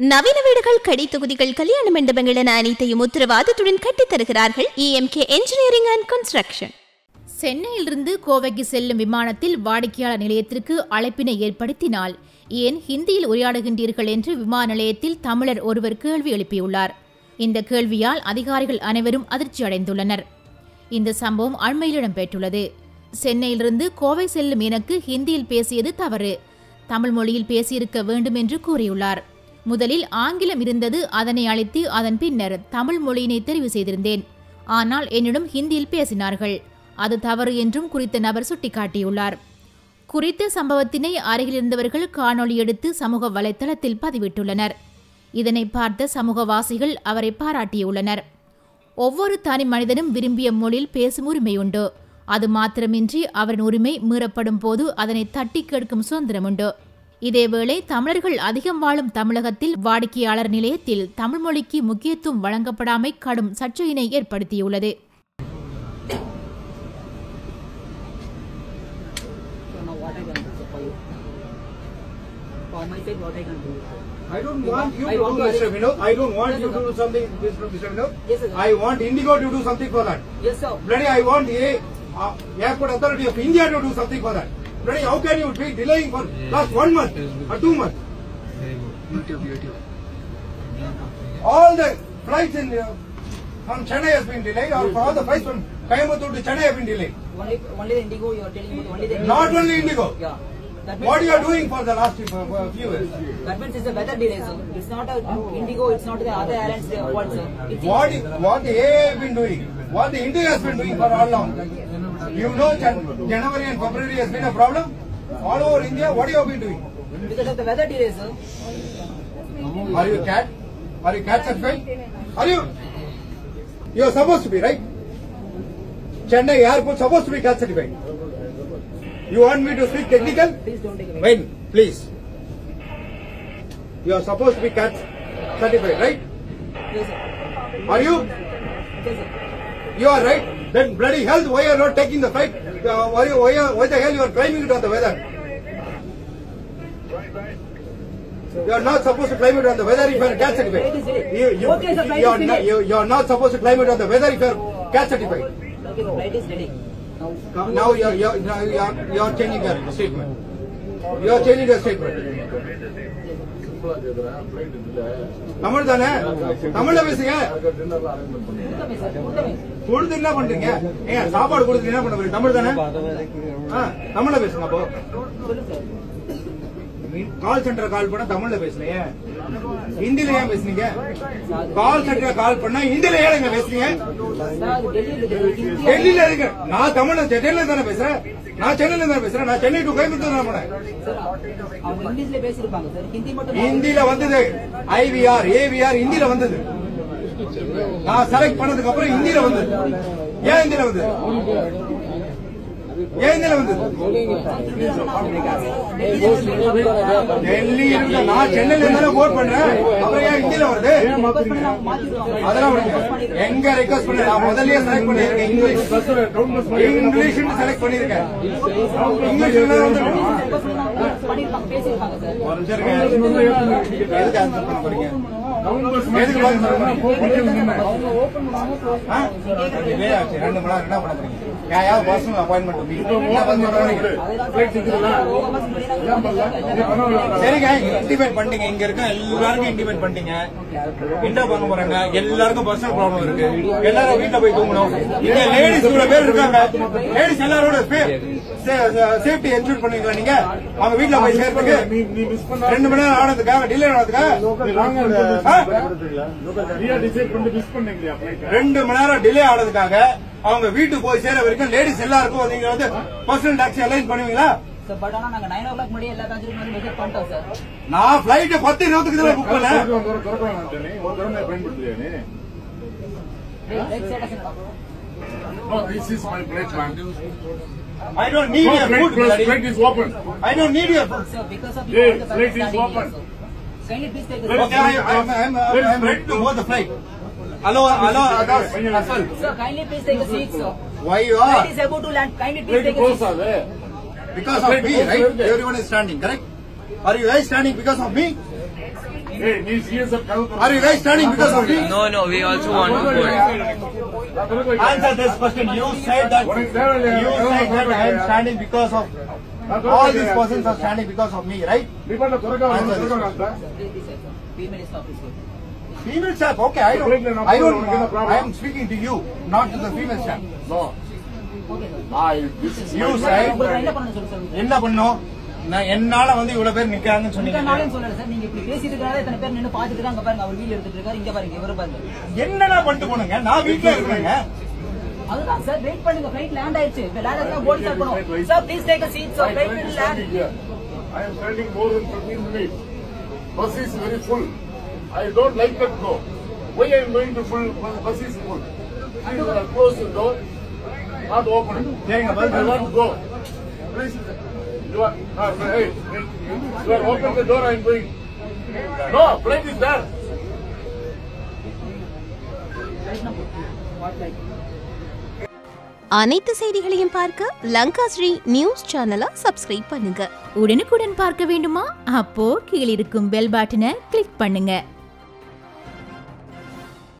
நவீன வீடுகள் கடை தொகுதிகள் கல்யாண மண்டபங்கள் என அனைத்தையும் உத்தரவாதத்துடன் கட்டித் தருகிறார்கள் இஎம்கே என்ஜினியரிங் அண்ட் கன்ஸ்ட்ரக்ஷன் சென்னையிலிருந்து கோவைக்கு செல்லும் விமானத்தில் வாடிக்கையாளர் நிலையத்திற்கு அழைப்பினை ஏற்படுத்தினால் ஏன் ஹிந்தியில் உரையாடுகின்றீர்கள் என்று விமான நிலையத்தில் தமிழர் ஒருவர் கேள்வி எழுப்பியுள்ளார். இந்த கேள்வியால் அதிகாரிகள் அனைவரும் அதிர்ச்சி அடைந்துள்ளனர். இந்த சம்பவம் அண்மையில் இடம்பெற்றுள்ளது. சென்னையிலிருந்து கோவை செல்லும் எனக்கு ஹிந்தியில் பேசியது தவறு. தமிழ் மொழியில் பேசியிருக்க வேண்டும் என்று கூறியுள்ளார். முதலில் ஆங்கிலம் இருந்தது அதனை அழைத்து அதன் பின்னர் தமிழ் மொழியினை தெரிவு செய்திருந்தேன். ஆனால் என்னிடம் ஹிந்தியில் பேசினார்கள். அது தவறு என்றும் குறித்த நபர் சுட்டிக்காட்டியுள்ளார். குறித்த சம்பவத்தினை அருகிலிருந்தவர்கள் காணொலி காணொளி எடுத்து சமூக வலைத்தளத்தில் பதிவிட்டுள்ளனர். இதனை பார்த்த சமூகவாசிகள் அவரை பாராட்டியுள்ளனர். ஒவ்வொரு தனி மனிதனும் விரும்பிய மொழியில் பேசும் உரிமை உண்டு. அது மாத்திரமின்றி அவரின் உரிமை மீறப்படும் போது அதனை தட்டி கேட்கும் சுதந்திரம் உண்டு. இதேவேளை தமிழர்கள் அதிகம் வாழும் தமிழகத்தில் வாடிக்கையாளர் நிலையத்தில் தமிழ் மொழிக்கு முக்கியத்துவம் வழங்கப்படாமை கடும் சர்ச்சையினை ஏற்படுத்தியுள்ளது I don't want you to do, Mr. Vinod. I don't want you to do something, Mr. Vinod. Yes, sir. I want Indigo to do something for that. Yes, sir. Bloody, I want a uh, airport authority of India to do something for that. Bloody, how can you be delaying for last one month or two months? All the flights in uh, from Chennai has been delayed, or all the flights from Coimbatore to Chennai have been delayed. Only, only the Indigo you are telling me. Only the Not only Indigo. Yeah. That means What you are doing for the last uh, uh, few years? That means it's a weather delay, sir. It's not a Indigo. It's not the other airlines. They want, sir. It's What, what the AA have been doing, what the India has been doing for all long. You know January and February has been a problem? All over India, what have you been doing? because of the weather delay, sir. Are you a cat? Are you cat certified? Are you? You are supposed to be, right? Chennai airport supposed to be cat certified. You want me to speak technical? Please don't take away. When? Please. You are supposed to be cat certified, right? Yes, sir. Are you? Yes, sir. You are right. Then bloody hell, why you are not taking the fight? Uh, why, you- why, why the hell you are climbing it on the weather? You are not supposed to climb it on the weather if you are cat certified. You, you, Okay, flight you, are not, you, you are not supposed to climb it on the weather if you are cat certified. Okay, the flight is ready. Now, you, are, you, are, you, are, you are changing your statement. You are changing your statement. Tamil தானே தமிழ்ல பேசுங்க. கொடுத்து என்ன பண்றீங்க? ஏங்க சாப்பாடு கொடுத்து என்ன பண்ண தமிழ் தானே தமிழ்ல பேசுங்க அப்போ. கால் சென்டர் கால் பண்ணா தமிழ்ல பேசுறீங்க ஹிந்தில ஏன் பேசுனீங்க? கால் சென்டர் கால் பண்ணா ஹிந்தில ஏன் பேசுறீங்க டெல்லியில இருக்கு. நான் தமிழ் சென்னையில தானே பேசுறேன். நான் சென்னையில தானே பேசுறேன். நான் சென்னை டு கோயம்புத்தூர் தான் போனேன். வந்தது ஐவிஆர் ஏவிஆர் ஹிந்தியில வந்தது. நான் செலக்ட் பண்ணதுக்கு அப்புறம் ஹிந்தியில வந்தது. ஏன் ஹிந்தியில வந்தது? ஏன் வந்தது? டெல்லி இருக்க நான் சென்னையில இருந்தாலும் ஓட் பண்றேன். அப்புறம் ஏன் ஹிந்தில வருது? அதெல்லாம். எங்க ரெக்வஸ்ட் பண்ண நான் முதல்லயே செலக்ட் பண்ணிருக்கேன் இங்கிலீஷ் இங்கிலீஷ் செலக்ட் பண்ணிருக்கேன் இங்கிலீஷ் பண்ணிருப்பாங்க பேசியிருப்பாங்க ரெண்டு மணி நேரம் என்ன பண்ண போறீங்க யாராவது பர்சனல் அப்பாயின்மெண்ட் என்ன பண்ண போறீங்க சரிங்க இன்டிமேட் பண்ணீங்க இங்க இருக்க எல்லாருக்கும் இன்டிமேட் பண்ணீங்க என்ன பண்ண போறாங்க. எல்லாருக்கும் பர்சனல் ப்ராப்ளம் இருக்கு. எல்லாரும் வீட்டுல போய் தூங்கணும். இங்க லேடிஸ் இவ்வளவு பேர் இருக்காங்க. லேடிஸ் எல்லாரோட சேஃப்டி என்ஷூர் பண்ணுவீங்களா நீங்க. அவங்க வீட்டுல போய் சேர்த்துக்கு ரெண்டு மணி நேரம் ஆனதுக்காக டிலே ஆனதுக்காக ரெண்டு மணி நேரம் டிலே ஆனதுக்காக அவங்க வீட்டுக்கு போய் சேர வரைக்கும் லேடிஸ் எல்லாருக்கும் நீங்க வந்து பர்சனல் டாக்ஸி அலைன் பண்ணுவீங்களா? சார் பட் ஆனா நாங்க நைன் ஓ கிளாக் முன்னாடி எல்லா பேசஞ்சரும் வந்து விசிட் பண்ணிட்டோம் சார் நான் பிளைட் பத்து இருபத்துக்கு தான் புக் பண்ணேன் right status No, this is my plate, man. I don't need No, your plate, food, plate, bloody. plate is open. I don't need your food. Sir, because of Yeah, you, all the flight passengers is standing open. here, sir. Kindly please take the Let- Okay, I, I'm, I'm, I'm, I'm ready to board the flight. Hello, hello, others, as well. Sir, kindly please take a seat, sir. Why you Flight are? is about to land. Kindly please Plate take a close, seat. are there? Because of me, right? Everyone is standing, correct? Are you guys standing because of me? Are you guys standing because of me? No, no, we also want to. Answer this question. You said that you said that I am standing because of all these persons are standing because of me, right? Answer this. Female staff, okay, I don't I don't I am speaking to you, not to the female staff. No. என்ன பண்ணும்? நான் என்னால வந்து இவ்வளவு பேர் நிக்கிறாங்கன்னு சொன்னீங்க. சொல்லல sir நீங்க இப்படி பேசிட்டு இருக்காங்க இத்தனை பேர் நின்னு பாத்துட்டு இருக்காங்க பாருங்க அவர் வீடியோ எடுத்துட்டு இருக்காரு இங்க பாருங்க இவரு பாருங்க. என்னடா பண்ணிட்டு போனுங்க? நான் வீட்டுல இருக்கிறேங்க அதுதான் சார் வெயிட் பண்ணுங்க ஃளைட் லேண்ட் ஆயிடுச்சு. லேண்ட் ஆயிடுச்சு போர்டு ஸ்டார்ட் பண்ணுவோம் sir please take a seat sir My wait friend is will land standing here. I am standing more than 15 minutes. Bus is very full. I don't like that go. Why I am going to full, bus is full. You are close the door, not open bus I want to go. Please, you are, uh, hey, you are open the door, I am going. No, flight is there. அனைத்து செய்திகளையும் பார்க்க Lanka Sri news சேனலை subscribe பண்ணுங்க உடனுக்குடன் பார்க்க வேண்டுமா அப்போ கீழிருக்கும் bell பட்டனை கிளிக் பண்ணுங்க